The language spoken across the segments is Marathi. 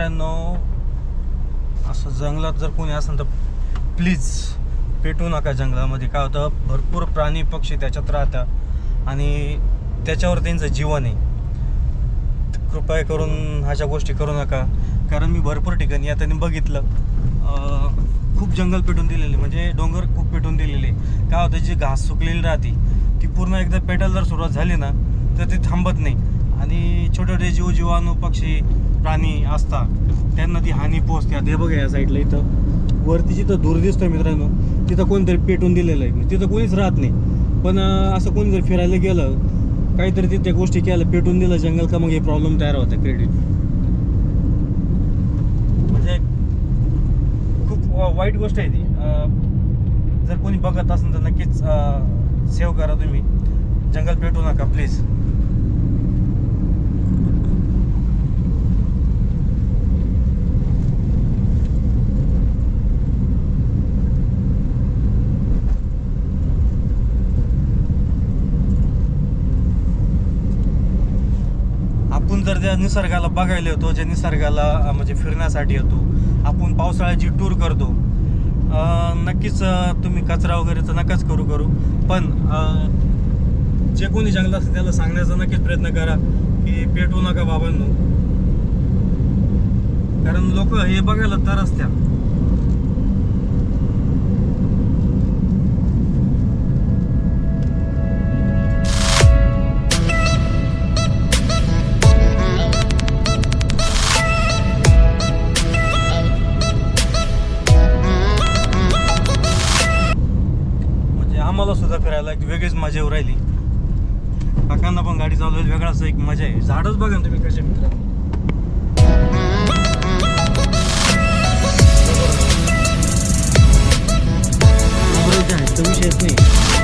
मित्रांनो असं जंगलात जर कोणी असेल तर प्लीज पेटू नका जंगलामध्ये. काय होतं भरपूर प्राणी पक्षी त्याच्यात राहतात आणि त्याच्यावर त्यांचं जीवन आहे. कृपया करून अशा गोष्टी करू नका. कारण मी भरपूर ठिकाणी आता बघितलं. खूप जंगल पेटून दिलेले म्हणजे डोंगर खूप पेटून दिलेले. काय होतं जी घास सुकलेली राहते ती पूर्ण एकदा पेटायला जर सुरुवात झाली ना तर ती थांबत नाही. आणि छोटे छोटे जीव जीवाणू पक्षी प्राणी असतात त्यांना ती हानी पोहोचते. आता हे बघा या साईडला इथं. वरती जिथं दूर दिसतोय मित्रांनो तिथं कोणतरी पेटून दिलेलं आहे. तिथं कोणीच राहत नाही. पण असं कोणी जर फिरायला गेलं काहीतरी तिथे गोष्टी केल्या पेटून दिलं जंगल का मग हे प्रॉब्लेम तयार होता क्रेडिट म्हणजे खूप वाईट गोष्ट आहे ती. जर कोणी बघत असेल तर नक्कीच सेव्ह करा तुम्ही. जंगल पेटू नका प्लीज आपण जर त्या निसर्गाला बघायला येतो ज्या निसर्गाला म्हणजे फिरण्यासाठी येतो. आपण पावसाळ्याची टूर करतो. नक्कीच तुम्ही कचरा वगैरे तर नकाच करू करू. पण जे कोणी जंगल असतं त्याला सांगण्याचा नक्कीच प्रयत्न करा की पेटू नका बाबांनो. कारण लोक हे बघायला तर असत्या. राहिली. काकांना पण गाडी चालवायला वेगळाच एक मजा आहे. झाडच बघा ना तुम्ही कसे मित्र. विषयच नाही.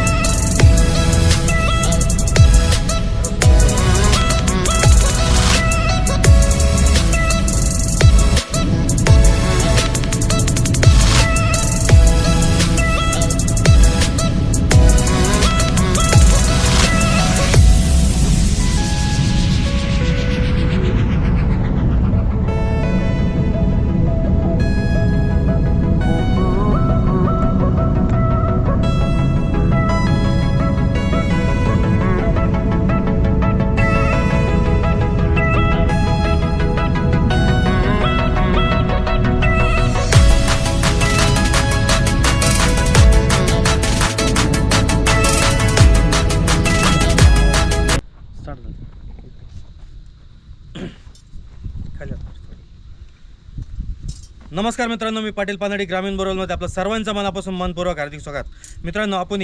नमस्कार मित्रांनो मी पाटील पानडी ग्रामीण बोरवलमध्ये आपलं सर्वांचं मनापासून मनपूर्वक हार्दिक स्वागत. मित्रांनो आपण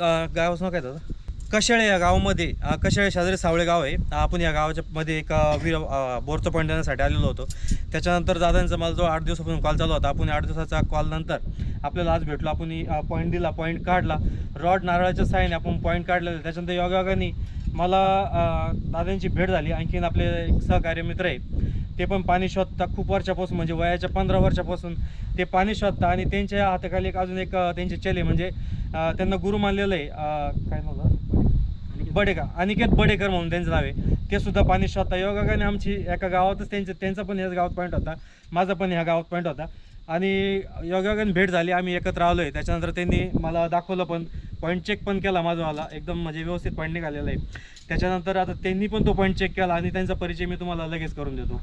गावाचं काय दादा? कशाळे या गावामध्ये कशाळे शाजरे सावळे गाव आहे. आपण या गावाच्या मध्ये एक वीर बोरचं पॉईंट देण्यासाठी आलेलो होतो. त्याच्यानंतर दादांचा मला जो आठ दिवसापासून कॉल चालू होता आपण आठ दिवसाचा कॉल नंतर आपल्याला आज भेटलो. आपण पॉईंट दिला पॉईंट काढला. रॉड नारळाच्या साईने आपण पॉईंट काढलेला. त्याच्यानंतर योगायोगाने मला दादांची भेट झाली. आणखीन आपले एक सहकार्य मित्र आहे. ते पण पाणी शोधता खूप वर्षापासून म्हणजे वयाच्या पंधरा वर्षापासून ते पाणी शोधता आणि त्यांच्या हाताखाली एक अजून एक त्यांचे चेले म्हणजे त्यांना गुरु मानलेलं आहे काय नाव बडेका अनिकेत. बडेकर म्हणून त्यांचं नाव आहे. ते सुद्धा पाणी शोधता. योगाने आमची एका गावातच त्यांचं त्यांचा पण ह्याच गावात पॉईंट होता. माझा पण ह्या गावात पॉईंट होता. आणि योगाने भेट झाली आम्ही एकत्र आलो आहे त्याच्यानंतर त्यांनी मला दाखवलं पण पॉईंट चेक पण केला माझावाला एकदम म्हणजे व्यवस्थित पॉईंट निघालेला आहे. त्याच्यानंतर आता त्यांनी पण तो पॉईंट चेक केला आणि त्यांचा परिचय मी तुम्हाला लगेच करून देतो.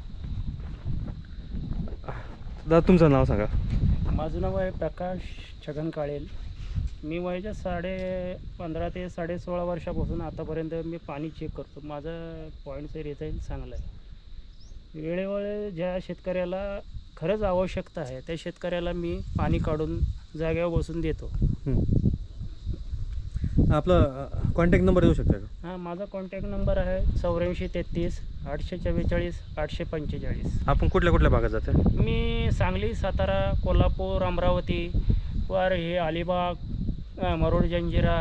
दादा तुमचं नाव सांगा. माझं नाव आहे प्रकाश छगन काळेल. मी वयाच्या साडे पंधरा ते साडे सोळा वर्षापासून आतापर्यंत मी पाणी चेक करतो. माझं पॉईंटचं रिझल्ट चांगलं आहे. वेळेवेळे ज्या शेतकऱ्याला खरंच आवश्यकता आहे त्या शेतकऱ्याला मी पाणी काढून जागेवर बसून देतो. आपलं कॉन्टॅक्ट नंबर देऊ शकता का? हां माझा कॉन्टॅक्ट नंबर आहे चौऱ्याऐंशी तेहतीस आठशे चव्वेचाळीस आठशे पंचेचाळीस. आपण कुठल्या कुठल्या भागात जाते मी सांगली सातारा कोल्हापूर अमरावती वर हे अलिबाग मरोड जंजिरा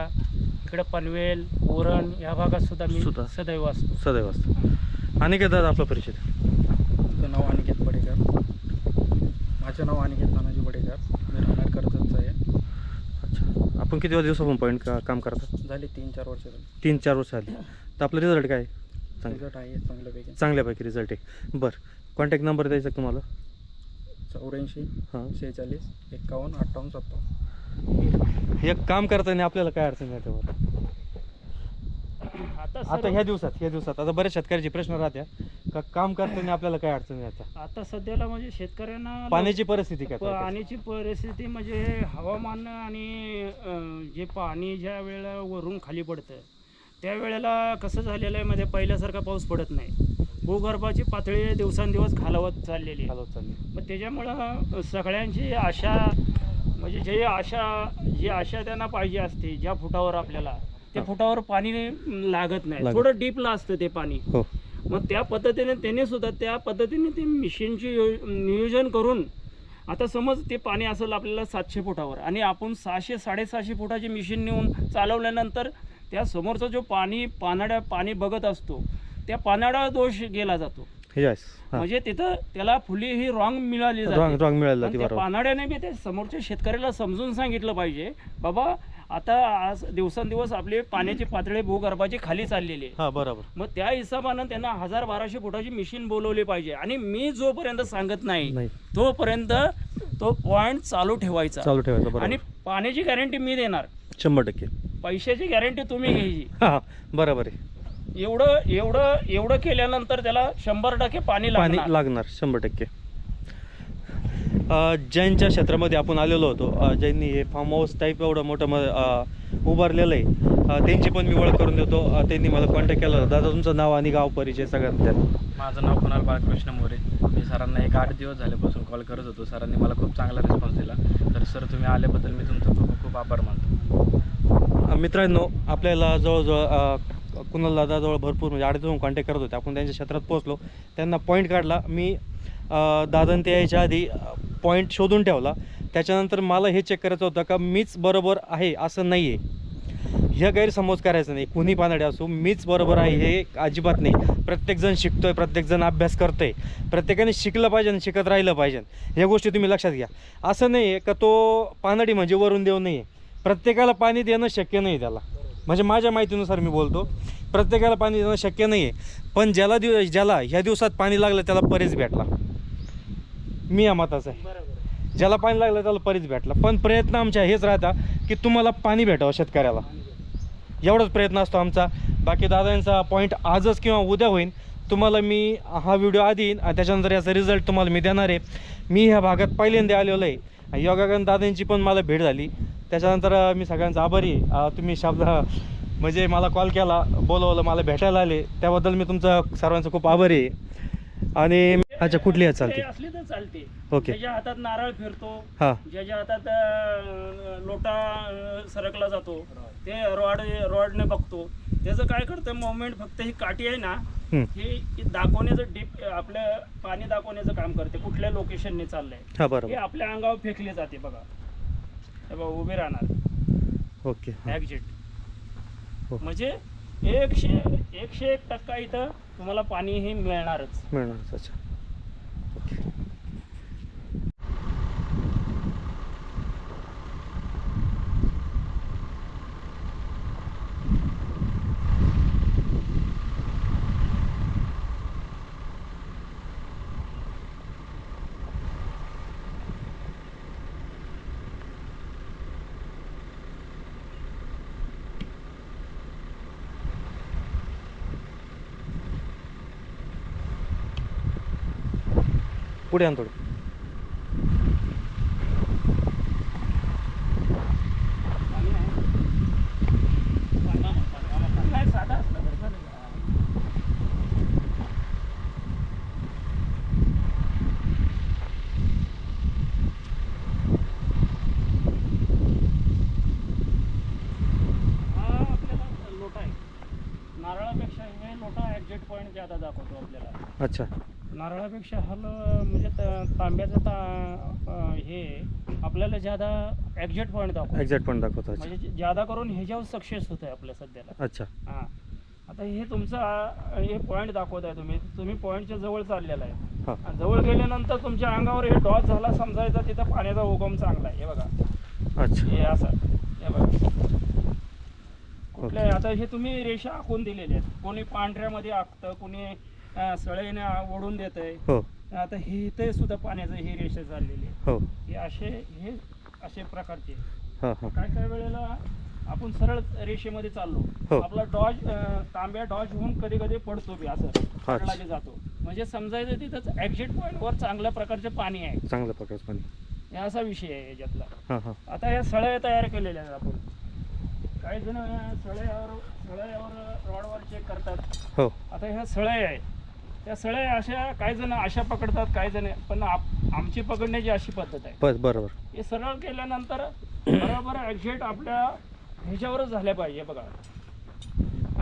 इकडं पनवेल उरण या भागात सुद्धा मी सुद्धा. सदैव असतो. सदैव असतं. आणि काय दादा आपला परिचय द्या. माझं नाव अनिकेत बडेकर माझं नाव अनिकेत नानाजी बडेकर मी राहणार कर्जतचं आहे अच्छा आपण किती दिवसापासून पॉईंट का काम करता? झाले तीन चार वर्ष झाली. तीन चार वर्ष आली तर आपला रिझल्ट काय? आहे? चांगलं. रिझल्ट आहे चांगल्यापैकी चांगल्यापैकी रिझल्ट आहे. बरं. कॉन्टॅक्ट नंबर द्यायचा का तुम्हाला? चौऱ्याऐंशी हां. शेहेचाळीस एक्कावन्न अठ्ठावन्न सत्तावन्न. एक काम करताना आपल्याला काय अडचण येते बरं आता ह्या दिवसात ह्या दिवसात. आता बऱ्याच शेतकऱ्याचे प्रश्न राहत्या. का काम करताना आपल्याला काय अडचण येत्या आता? सध्याला म्हणजे शेतकऱ्यांना पाण्याची परिस्थिती काय? पाण्याची परिस्थिती म्हणजे हवामान आणि अं, जे पाणी ज्या वेळेला वरून खाली पडतं त्यावेळेला कसं झालेलं आहे मध्ये पहिल्यासारखा पाऊस पडत नाही. भूगर्भाची पातळी दिवसांदिवस खालावत चाललेली आहे. चालली मग त्याच्यामुळं सगळ्यांची आशा म्हणजे जे आशा जी आशा त्यांना पाहिजे असते ज्या फुटावर आपल्याला त्या. फुटावर पाणी लागत नाही. थोडं डीपला असतं ते पाणी. हो. मग त्या पद्धतीने त्यांनी सुद्धा त्या पद्धतीने ते मिशीनची नियोजन करून आता समज ते पाणी असेल आपल्याला सातशे फुटावर आणि आपण सहाशे साडेसहाशे फुटाची मिशीन नेऊन चालवल्यानंतर त्या समोरचा जो पाणी पानाड्या पाणी बघत असतो त्या पानाडा दोष गेला जातो. म्हणजे तिथं त्याला फुली ही रॉंग मिळाली जाते पानाड्याने बी ते समोरच्या शेतकऱ्याला समजून सांगितलं पाहिजे बाबा आता आज दिवसेंदिवस आपली पाण्याची पातळी भूगर्भाची खाली चाललेली आहे. हा बरोबर. मग त्या हिशोबानं त्यांना हजार बाराशे फुटाची मशीन बोलवली पाहिजे. आणि मी जोपर्यंत सांगत नाही नाही. तोपर्यंत तो पॉइंट चालू ठेवायचा. चालू ठेवायचं आणि पाण्याची गॅरंटी मी देणार. शंभर टक्के. पैशाची गॅरंटी तुम्ही घ्यायची. हा. बरोबर आहे. एवढं एवढं एवढं केल्यानंतर त्याला शंभर टक्के पाणी पाणी लागणार. लागणार शंभर टक्के. जैनच्या क्षेत्रामध्ये आपण आलेलो होतो. अ, ज्यांनी हे फार्म हाऊस टाईप एवढं मोठं म उभारलेलं आहे. त्यांची पण मी ओळख करून देतो. त्यांनी मला कॉन्टॅक्ट केला होता. दादा तुमचं नाव आणि गाव परिचय सगळ्यात द्या माझं नाव कुणाल बाळकृष्ण मोरे. मी सरांना एक आठ दिवस झाल्यापासून कॉल करत होतो. सरांनी मला खूप चांगला रिस्पॉन्स दिला. तर सर तुम्ही आल्याबद्दल मी तुमचं खूप खूप आभार मानतो. मित्रांनो आपल्याला जवळजवळ कुणाल दादाजवळ भरपूर म्हणजे आठ दिवस कॉन्टॅक्ट करत होते. आपण त्यांच्या क्षेत्रात पोहोचलो. त्यांना पॉईंट काढला. मी अ, दादान ते यायच्या आधी पॉईंट शोधून ठेवला. त्याच्यानंतर मला हे चेक करायचं होतं का मीच बरोबर आहे असं नाही आहे हे गैरसमज करायचं नाही. कुणी पानडे असो मीच बरोबर आहे हे अजिबात नाही. प्रत्येकजण शिकतो आहे प्रत्येकजण अभ्यास करतो आहे प्रत्येकाने शिकलं पाहिजे आणि शिकत राहिलं पाहिजे. ह्या गोष्टी तुम्ही लक्षात घ्या. असं नाही आहे का तो पानडी म्हणजे वरून देव नाही आहे प्रत्येकाला पाणी देणं शक्य नाही त्याला. म्हणजे माझ्या माहितीनुसार मी बोलतो प्रत्येकाला पाणी देणं शक्य नाही आहे पण ज्याला दिव ज्याला ह्या दिवसात पाणी लागलं त्याला परेच भेटला. मी या मताचा आहे. ज्याला पाणी लागलं त्याला परीच भेटला. पण प्रयत्न आमच्या हेच राहता की तुम्हाला पाणी भेटावं शेतकऱ्याला. एवढाच प्रयत्न असतो आमचा. बाकी दादांचा पॉईंट आजच किंवा उद्या होईल तुम्हाला मी हा व्हिडिओ आधी येईन आणि त्याच्यानंतर याचा रिझल्ट तुम्हाला मी देणार आहे. मी ह्या भागात पहिल्यांदा आलेलो आहे. आणि योगागन दादांची पण मला भेट झाली. त्याच्यानंतर मी सगळ्यांचा आभारी आहे. तुम्ही शब्द म्हणजे मला कॉल केला बोलवलं मला भेटायला आले. त्याबद्दल मी तुमचं सर्वांचं खूप आभारी आहे. आणि अच्छा कुठली आहे? चालते. ते असली तर चालते. ओके. त्याच्या हातात नारळ फिरतो हां. ज्याच्या हातात अं, लोटा अं, सरकला जातो ते रॉड रॉडने बघतो. त्याचं काय करतं मोमेंट फक्त ही काठी आहे ना हं. हे हे दाखवण्याचं डीप आपलं पाणी दाखवण्याचं काम करते कुठल्या लोकेशनने चाललंय. हां हे बरोबर आपल्या अंगावर फेकले जाते बघा. हे बघा उभे राहणार. ओके हां. ॲक्झिट हो. म्हणजे एकशे एकशे एक टक्का इथं तुम्हाला पाणी हे मिळणारच. मिळणार अच्छा ओके पुढे आण थोडं पाणी आहे. पाणी नाही, साधं असतं बरं का. हा आपल्याला लोटा आहे नारळापेक्षा हे लोटा पॉईंट ज्यादा दाखवतो आपल्याला. अच्छा. नारळापेक्षा हा लो- म्हणजे तांब्याचं ता हे आपल्याला ज्यादा एक्झॅक्ट पॉईंट दाखवतो. एक्झॅक्ट पण दाखवतो म्हणजे ज्यादा करून ह्याच्यावर सक्सेस होत आहे आपल्या सध्याला. अच्छा. हां. आता हे तुमचा हे पॉईंट दाखवत आहे तुम्ही. तुम्ही पॉईंटच्या जवळ चाललेला आहे. जवळ गेल्यानंतर तुमच्या अंगावर हे डॉट झाला समजायचा तिथं पाण्याचा उगम चांगला आहे. हे बघा. अच्छा. हे असं. हे बघा. कुठल्या आता हे तुम्ही रेषा आखून दिलेल्या आहेत. कोणी पांढऱ्यामध्ये आखतं कोणी आ- ओढून देत आहे हो. आता हे इथे सुद्धा पाण्याचं हे रेषा चाललेली आहे. हो. हे असे हे असे प्रकारचे आहे. हां हां. काय काय वेळेला आपण सरळ रेषेमध्ये चाललो. हो. आपला डॉज अं, तांब्या डॉज होऊन कधी कधी पडतो बी असं. पडला की जातो. म्हणजे समजायचं तिथं एक्झिट पॉईंटवर चांगल्या प्रकारचे पाणी आहे. चांगल्या प्रकारचं पाणी. हे असा विषय आहे याच्यातला. हां हां. आता या सळ्या तयार केलेल्या आहेत आपण. काही जण सळ्यावर सळ्यावर रॉडवर चेक करतात. हो. आता ह्या सळ्या आहेत. त्या सळ्या अशा काही जण अशा पकडतात काही जण पण आप आमची पकडण्याची अशी पद्धत आहे. बस बरोबर. हे सरळ केल्यानंतर बरोबर एक्झॅक्ट आपल्या ह्याच्यावरच झाल्या पाहिजे बघा.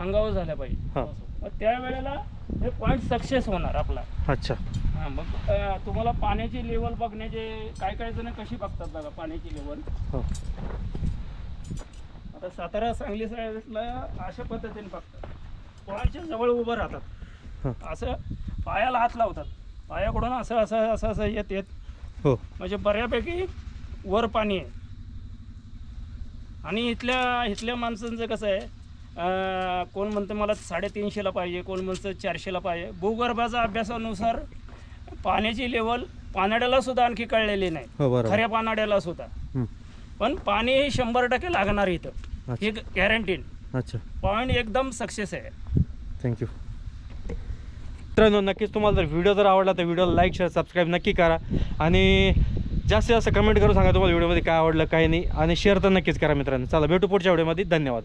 अंगावर झाल्या हा. पाहिजे मग त्यावेळेला हे पॉईंट सक्सेस होणार आपला. अच्छा. हां मग अं, तुम्हाला पाण्याची लेवल बघण्याचे काय काय जण कशी बघतात बघा पाण्याची लेवल हो. आता सातारा सांगली साईडला अशा पद्धतीने बघतात. पॉईंटच्या जवळ उभं. राहतात? असं पायाला हात लावतात. पायाकडून असं असं असं असं येत येत. हो. म्हणजे बऱ्यापैकी वर पाणी आहे. आणि इथल्या इथल्या माणसांचं कसं आहे कोण म्हणतं मला साडेतीनशेला पाहिजे कोण म्हणतं चारशेला पाहिजे. भूगर्भाच्या अभ्यासानुसार पाण्याची लेवल पानाड्याला सुद्धा आणखी कळलेली नाही. हो खऱ्या पानाड्याला सुद्धा. पण पाणी हे शंभर टक्के लागणार इथं. हे गॅरंटीड अच्छा. पॉईंट एकदम सक्सेस आहे. थँक्यू मित्रांनो नक्कीच तुम्हाला जर व्हिडिओ जर आवडला तर व्हिडिओला लाईक शेअर सबस्क्राईब नक्की करा. आणि जास्तीत जास्त कमेंट करून सांगा तुम्हाला व्हिडिओमध्ये काय आवडलं काय नाही. आणि शेअर तर नक्कीच करा मित्रांनो. चला भेटू पुढच्या व्हिडिओमध्ये. धन्यवाद.